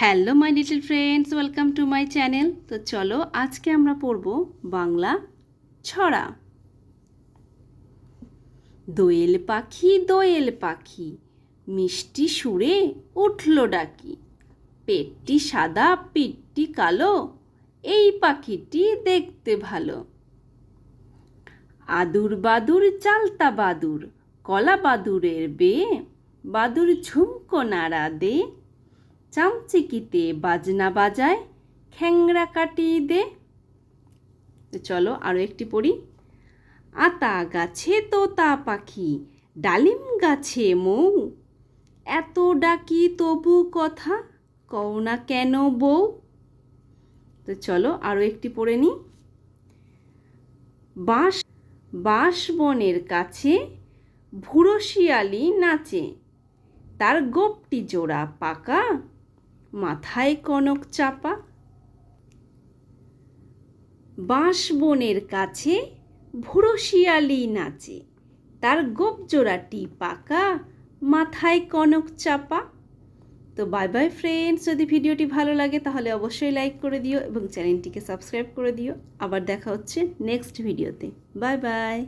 Hello my little friends welcome to my channel তো চলো, আজকে আমরা পড়ব বাংলা ছড়া। দোয়েল পাখি দোয়েল পাখি, মিষ্টি সুরে উঠল ডাকি। পেটটি সাদা, পিঠটি কালো, এই পাখিটি দেখতে ভালো। আদুর বাদুর, চালতা বাদুর, কলা বাদুরের বে বাদুর ঝুমকো নাড়া দে। চামচিকিতে বাজনা বাজায়, খ্যাংরা কাটিয়ে দে। চলো আরও একটি পড়ি। আতা গাছে তোতা পাখি, ডালিম গাছে মৌ। এত ডাকি তবু কথা, কও না কেন বউ তো চলো আরও একটি পড়ে নিই বাঁশ বাঁশ বনের কাছে ভুরো শিয়ালি নাচে। তার গোপটি জোড়া পাকা মাথায় কনক চাপা। বাঁশ বনের কাছে ভুরো শিয়ালি নাচে। তার গোপ জোড়াটি পাকা, মাথায় কনক চাপা। তো বাই বাই ফ্রেন্ডস যদি ভিডিওটি ভালো লাগে তাহলে অবশ্যই লাইক করে দিও এবং চ্যানেলটিকে সাবস্ক্রাইব করে দিও। আবার দেখা হচ্ছে নেক্সট ভিডিওতে বাই বাই